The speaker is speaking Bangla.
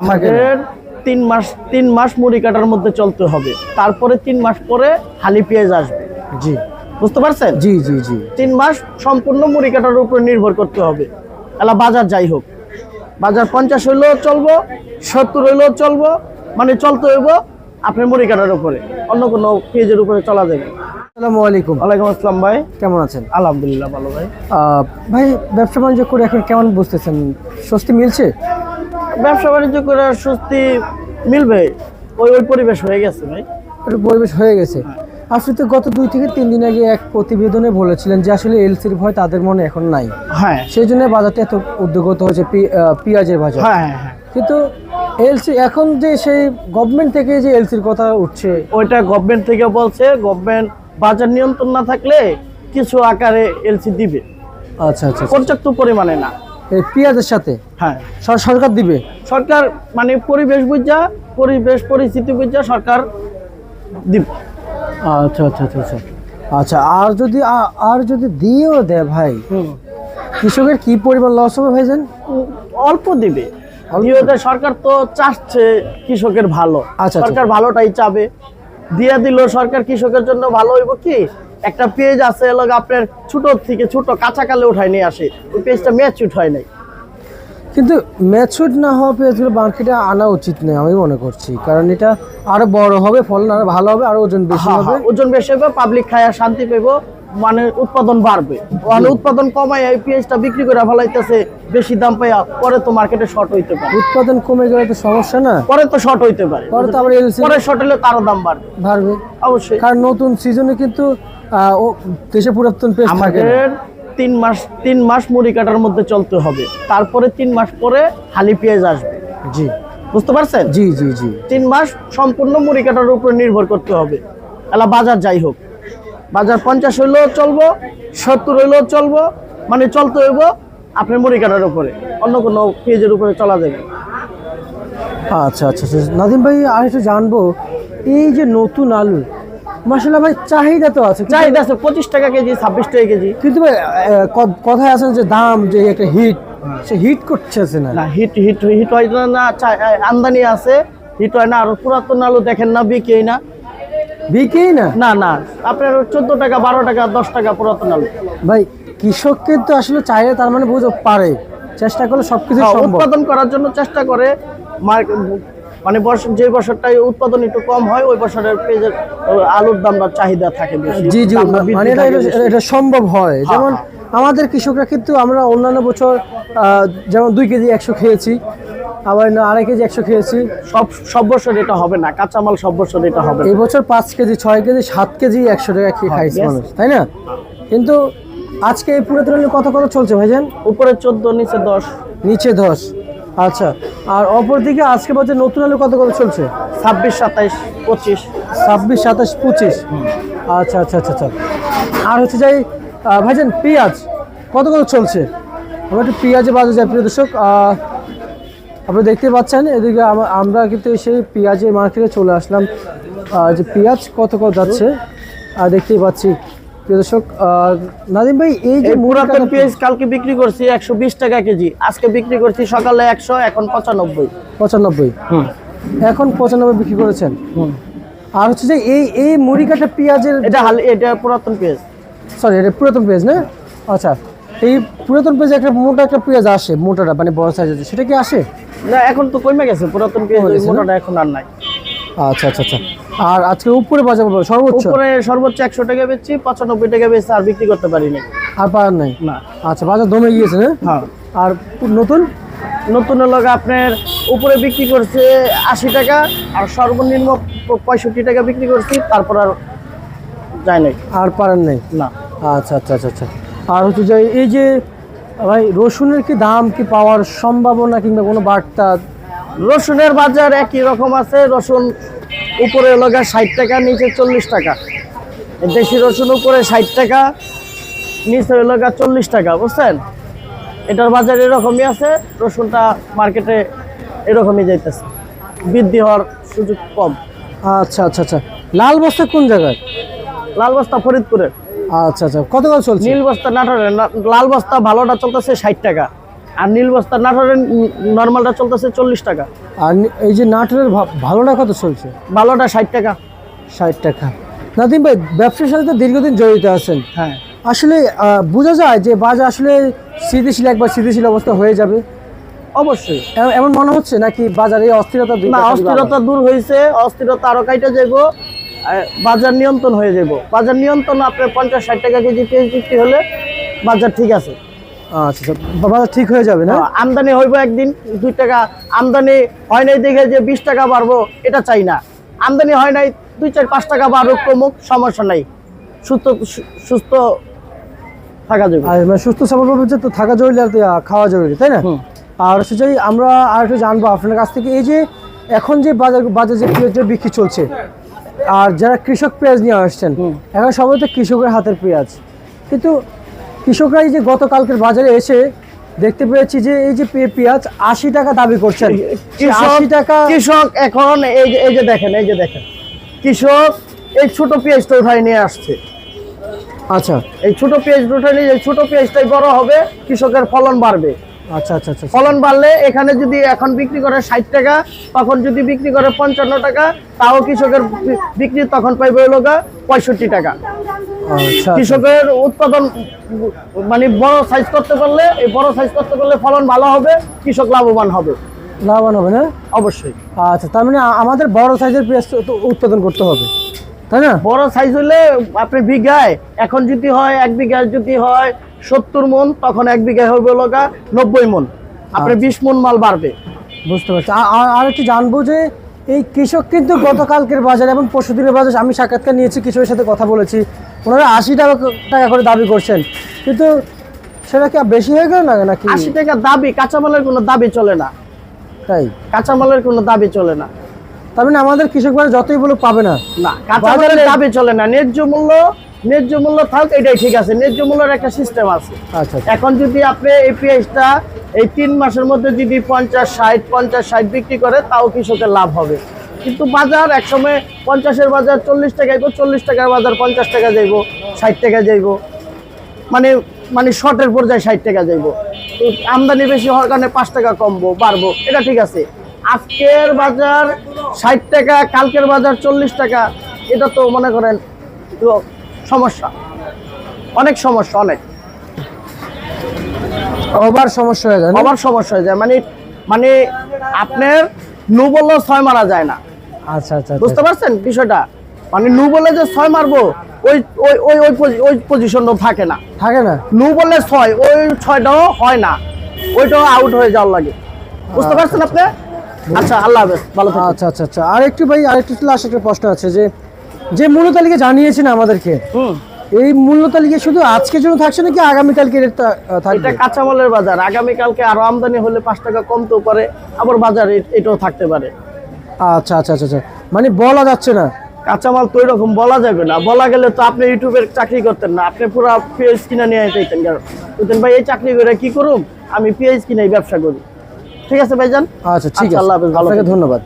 আমাদের তিন মাস তিন মাস মুড়ি কাটার মধ্যে চলতে হবে। তারপরে তিন মাস পরে হালি পেঁয়াজ আসবে। জি। বুঝতে পারছেন? জি জি জি। তিন মাস সম্পূর্ণ মুড়ি কাটার উপর নির্ভর করতে হবে। এলা বাজার যাই হোক। বাজার পঞ্চাশ হইলেও চলবো সত্তর হইলেও চলবো মানে চলতে হইব আপনি মুড়ি কাটার উপরে। অন্য কোনো পেঁয়াজের উপরে চলা যাবে। আসসালামু আলাইকুম। ওয়ালাইকুম আসসালাম ভাই। কেমন আছেন? আলহামদুলিল্লাহ ভালো ভাই। ভাই ব্যবসা বাণিজ্য করে এখন কেমন বুঝতেছেন? স্বস্তি মিলছে? ব্যবসা বাণিজ্য করার স্বস্তি মিলবে? ওই ওই পরিবেশ হয়ে গেছে ভাই। পরিবেশ হয়ে গেছে। আপনি তো গত দুই থেকে তিন দিন আগে এক প্রতিবেদনে বলেছিলেন যে আসলে এলসির ভয় তাদের মনে এখন নাই। হ্যাঁ। সেই জন্য বাজারটা এত উদ্যোগত হয়েছে পেঁয়াজের বাজার। হ্যাঁ হ্যাঁ হ্যাঁ। কিন্তু এলসি এখন যে সেই গভর্নমেন্ট থেকে যে এলসির কথা উঠছে ওইটা গভর্নমেন্ট থেকে বলছে গভর্নমেন্ট বাজার নিয়ন্ত্রণ না থাকলে কিছু আকারে এলসি দিবে। আচ্ছা আচ্ছা আচ্ছা। পর্যাপ্ত পরিমাণে না। পেঁয়াজের সাথে? হ্যাঁ। সরকার দিবে? সরকার মানে পরিবেশ বুঝা পরিবেশ পরিস্থিতি বুঝা সরকার দিবে। আচ্ছা আচ্ছা আচ্ছা আচ্ছা। আচ্ছা আর যদি আর যদি দিয়েও দেয় ভাই কৃষকের কি পরিমাণ লস হবে ভাইজান অল্প দিবে। সরকার তো চাচ্ছে কৃষকের ভালো। আচ্ছা। সরকার ভালোটাই চাবে। দিয়ে দিল সরকার কৃষকের জন্য ভালো হইব কি? একটা পেজ আছে এলাকা আপনার ছোট থেকে ছোট কাঁচাকালে উঠায় নিয়ে আসে। ওই পেজটা ম্যাচুট হয় নাই। কিন্তু ম্যাচুড না হওয়া পেঁয়াজগুলো মার্কেটে আনা উচিত নেই আমি মনে করছি। কারণ এটা আরও বড় হবে ফলন আরও ভালো হবে আরও ওজন বেশি হ্যাঁ, হবে। হ্যাঁ, ওজন বেশি হবে পাবলিক খায়া শান্তি পাইব মানে উৎপাদন বাড়বে। মানে উৎপাদন কমায় এই পেঁয়াজটা বিক্রি করে ফেলাইতেছে বেশি দাম পাইয়া পরে তো মার্কেটে শর্ট হইতে পারে। উৎপাদন কমে গেলে তো সমস্যা না? পরে তো শর্ট হইতে পারে। পরে তো আবার পরে শর্ট হলে তারও দাম বাড়বে। বাড়বে। অবশ্যই। কারণ নতুন সিজনে কিন্তু ও দেশে পুরাতন পেঁয়াজ থাকে তিন মাস তিন মাস মুড়ি কাটার মধ্যে চলতে হবে। তারপরে তিন মাস পরে হালি পেঁয়াজ আসবে। জি। বুঝতে পারছেন? জি জি জি। তিন মাস সম্পূর্ণ মুড়ি কাটার উপর নির্ভর করতে হবে। এলা বাজার যাই হোক। বাজার পঞ্চাশ হইলেও চলবো সত্তর হইলেও চলবো মানে চলতে হইব আপনার মুড়ি কাটার উপরে। অন্য কোনো পেঁয়াজের উপরে চলা যাবে আচ্ছা আচ্ছা আচ্ছা। নাদিম ভাই আর একটু জানব এই যে নতুন আলু মাসাল্লাহ ভাই চাহিদা তো আছে। চাহিদা আছে পঁচিশ টাকা কেজি ছাব্বিশ টাকা কেজি। কিন্তু ভাই কথায় আছেন যে দাম যে একটা হিট সে হিট করছে না। হিট হিট হিট হয় না, আমদানি আছে হিট হয় না আর পুরাতন আলু দেখেন না বিকেই না। বিকেই না? না না আপনার চোদ্দ টাকা বারো টাকা দশ টাকা পুরাতন আলু। ভাই কৃষক কিন্তু আসলে চাইলে তার মানে বুঝো পারে। চেষ্টা করলে সবকিছু হ্যাঁ, উৎপাদন করার জন্য চেষ্টা করে মানে যে বছরটাই উৎপাদন একটু কম হয় ওই বছরের পেঁয়াজের আলুর দাম বা চাহিদা থাকে বেশি। জি জি মানে এটা সম্ভব হয়। যেমন হ্যাঁ। আমাদের কৃষকরা কিন্তু আমরা অন্যান্য বছর যেমন দুই কেজি একশো খেয়েছি আবার আড়াই কেজি একশো খেয়েছি। সব সব বছর এটা হবে না কাঁচামাল সব বছর এটা হবে। এই বছর পাঁচ কেজি ছয় কেজি সাত কেজি একশো টাকা খেয়ে খাইছে মানুষ তাই না? কিন্তু আজকে এই আলু কত কত চলছে ভাইজান? উপরে চোদ্দ নিচে দশ। নিচে দশ। আচ্ছা আর অপরদিকে আজকে বছর নতুন আলু কত কত চলছে? ছাব্বিশ সাতাইশ পঁচিশ। ছাব্বিশ সাতাশ পঁচিশ। আচ্ছা আচ্ছা আচ্ছা আচ্ছা। আর হচ্ছে যাই ভাইজান পেঁয়াজ কত কত চলছে? আমরা একটু পেঁয়াজে বাজার যাই প্রিয় দর্শক। আপনি দেখতে পাচ্ছেন এদিকে আমরা কিন্তু সেই পেঁয়াজের মার্কেটে চলে আসলাম। যে পেঁয়াজ কত কত যাচ্ছে আর দেখতেই পাচ্ছি। প্রিয় দর্শক নাদিম ভাই এই যে পুরাতন পেঁয়াজ কালকে বিক্রি করছি একশো বিশ টাকা কেজি। আজকে বিক্রি করছি সকালে একশো এখন পঁচানব্বই। পঁচানব্বই। এখন পঁচানব্বই বিক্রি করেছেন। আর হচ্ছে যে এই এই মুড়ি কাটা পেঁয়াজের এটা হাল এটা পুরাতন পেঁয়াজ। সরি এটা পুরাতন পেঁয়াজ না? আচ্ছা এই পুরাতন পেঁয়াজ একটা মোটা একটা পেঁয়াজ আসে মোটাটা মানে বড় সাইজের সেটা কি আসে? না এখন তো কমে গেছে পুরাতন পেঁয়াজ? মোটাটা এখন আর নাই। আচ্ছা আচ্ছা আচ্ছা। আর আজকে উপরে বাজার বলব সর্বোচ্চ? উপরে সর্বোচ্চ একশো টাকা বেচছি পঁচানব্বই টাকা বেচছি আর বিক্রি করতে পারিনি। আর পাওয়ার নাই? না। আচ্ছা বাজার দমে গিয়েছে না হ্যাঁ। আর নতুন? নতুন লোক আপনার উপরে বিক্রি করছে আশি টাকা আর সর্বনিম্ন পঁয়ষট্টি টাকা বিক্রি করছি তারপর আর যায় নাই। আর পারেন নাই? না। আচ্ছা আচ্ছা আচ্ছা আচ্ছা। আর হচ্ছে যে এই যে ভাই রসুনের কি দাম কি পাওয়ার সম্ভাবনা কিংবা কোনো বার্তা? রসুনের বাজার একই রকম আছে রসুন উপরে লগা ষাট টাকা নিচে চল্লিশ টাকা। দেশি রসুন উপরে ষাট টাকা নিচে লগা চল্লিশ টাকা বুঝছেন? এটার বাজার এরকমই আছে রসুনটা মার্কেটে এরকমই যাইতেছে। বৃদ্ধি হওয়ার সুযোগ কম। আচ্ছা আচ্ছা আচ্ছা। লাল বস্তা কোন জায়গায়? লাল বস্তা ফরিদপুরের। আচ্ছা আচ্ছা। কত কত চলছে? নীল বস্তা নাটোরের। না- লাল বস্তা ভালোটা চলতেছে ষাট টাকা। আর নীল বস্তা নাটোরের নর্মালটা চলতেছে চল্লিশ টাকা। আর এই যে নাটোরের ভালোটা কত চলছে? ভালোটা ষাট টাকা। ষাট টাকা। নাদিম ভাই ব্যবসার সাথে তো দীর্ঘদিন জড়িত আছেন। হ্যাঁ। আসলে বোঝা যায় যে বাজার আসলে স্থিতিশীল একবার স্থিতিশীল অবস্থা হয়ে যাবে। অবশ্যই। এমন মনে হচ্ছে নাকি বাজারে অস্থিরতা না অস্থিরতা দূর হয়েছে। অস্থিরতা আরও কাইটা যাব বাজার নিয়ন্ত্রণ হয়ে যাব বাজার নিয়ন্ত্রণ আপনার পঞ্চাশ ষাট টাকা কেজি পেঁয়াজ বিক্রি হলে বাজার ঠিক আছে? আচ্ছা আচ্ছা। বাজার ঠিক হয়ে যাবে না? আমদানি হইব একদিন দুই টাকা। আমদানি হয় নাই দেখে যে বিশ টাকা বাড়বো এটা চাই না। আমদানি হয় নাই দুই চার পাঁচ টাকা বাড়ুক কমুক সমস্যা নাই। সুস্থ সুস্থ থাকা আর মানে সুস্থ সবলভাবে যে তো থাকা জরুরি আর খাওয়া জরুরি তাই না? আর সেটাই আমরা আর একটু জানব আপনার কাছ থেকে এই যে এখন যে বাজার বাজার যে পেঁয়াজের বিক্রি চলছে আর যারা কৃষক পেঁয়াজ নিয়ে আসছেন। এখন সবাই তো কৃষকের হাতের পেঁয়াজ। কিন্তু কৃষকরা এই যে গতকালকের বাজারে এসে দেখতে পেয়েছি যে এই যে পেঁয়াজ আশি টাকা দাবি করছেন। কৃষক আশি টাকা কৃষক এখন এই যে এই যে দেখেন এই যে দেখেন। কৃষক এই ছোট পেঁয়াজটা উঠায় নিয়ে আসছে। আচ্ছা। এই ছোট পেঁয়াজ উঠায় নিয়ে এই ছোট পেঁয়াজটাই বড় হবে কৃষকের ফলন বাড়বে। আচ্ছা আচ্ছা আচ্ছা ফলন বাড়লে এখানে যদি এখন বিক্রি করে ষাট টাকা তখন যদি বিক্রি করে পঞ্চান্ন টাকা তাও কৃষকের বিক্রি তখন পাইবে হলো পঁয়ষট্টি টাকা। আচ্ছা কৃষকের উৎপাদন মানে বড় সাইজ করতে পারলে এই বড় সাইজ করতে পারলে ফলন ভালো হবে কৃষক লাভবান হবে। লাভবান হবে না? অবশ্যই। আচ্ছা তার মানে আমাদের বড় সাইজের পেঁয়াজ উৎপাদন করতে হবে তাই না? বড় সাইজ হলে আপনি বিঘায় এখন যদি হয় এক বিঘায় যদি হয় সত্তর মন তখন এক বিঘায় হবে হলো গা নব্বই মন। আপনি আচ্ছা। বিশ মন মাল বাড়বে। বুঝতে পারছি। আর একটু জানব যে এই কৃষক কিন্তু গতকালকের বাজার এবং পরশু দিনের বাজার আমি সাক্ষাৎকার নিয়েছি কৃষকের সাথে কথা বলেছি। ওনারা আশি টাকা টাকা করে দাবি করছেন। কিন্তু সেটা কি আর বেশি হয়ে গেল না নাকি? আশি টাকা দাবি কাঁচামালের কোনো দাবি চলে না। তাই? কাঁচামালের কোনো দাবি চলে না। তার মানে আমাদের কৃষক যতই বলে পাবে না। না কাঁচামালের দাবি চলে না। ন্যায্য মূল্য ন্যায্য মূল্য থাক এটাই ঠিক আছে। ন্যায্য মূল্যের একটা সিস্টেম আছে। আচ্ছা আচ্ছা। এখন যদি আপনি এই পেঁয়াজটা এই তিন মাসের মধ্যে যদি পঞ্চাশ ষাট পঞ্চাশ ষাট বিক্রি করে তাও কৃষকের লাভ হবে। কিন্তু বাজার একসময় পঞ্চাশের বাজার চল্লিশ টাকা যাইব চল্লিশ টাকার বাজার পঞ্চাশ টাকা যাইব ষাট টাকা যাইব। মানে মানে শর্টের পর্যায়ে ষাট টাকা যাইব। আমদানি বেশি হওয়ার কারণে পাঁচ টাকা কমবো বাড়বো এটা ঠিক আছে। আজকের বাজার ষাট টাকা কালকের বাজার চল্লিশ টাকা এটা তো মনে করেন সমস্যা। অনেক সমস্যা অনেক। আবার সমস্যা হয়ে যায়? আবার সমস্যা হয়ে যায়। মানে মানে আপনার নু বললেও ছয় মারা যায় না। আচ্ছা আচ্ছা আচ্ছা। বুঝতে পারছেন বিষয়টা? মানে নু বলে যে ছয় মারবো ওই ওই ওই ওই পজি- ওই পজিশনটাও থাকে না। থাকে না? নু বললে ছয় ওই ছয়টাও হয় না। ওইটাও আউট হয়ে যাওয়ার লাগে। বুঝতে পারছেন আপনি? আচ্ছা। আল্লাহ হাফেজ। ভালো আচ্ছা আচ্ছা আচ্ছা। আর একটু ভাই আর একটু লাস্ট একটা প্রশ্ন আছে যে যে মূল্য তালিকা জানিয়েছেন আমাদেরকে এই মূল্য তালিকা শুধু আজকের জন্য থাকছে নাকি আগামীকালকে তা- থাকবে? এটা কাঁচামালের বাজার। আগামীকালকে আরও আমদানি হলে পাঁচ টাকা কমতেও পারে আবার বাজার এটাও থাকতে পারে। আচ্ছা আচ্ছা আচ্ছা আচ্ছা। মানে বলা যাচ্ছে না। কাঁচামাল তো এরকম বলা যাবে না। বলা গেলে তো আপনি ইউটিউবের চাকরি করতেন না। আপনি পুরো পেঁয়াজ কিনে নিয়ে চাইতেন কারণ বলতেন ভাই এই চাকরি করে কি করুম? আমি পেঁয়াজ কিনে ব্যবসা করি। ঠিক আছে ভাইজান? আচ্ছা ঠিক আচ্ছা, আছে আল্লাহ হাফেজ, ভালো আপনাকে ধন্যবাদ।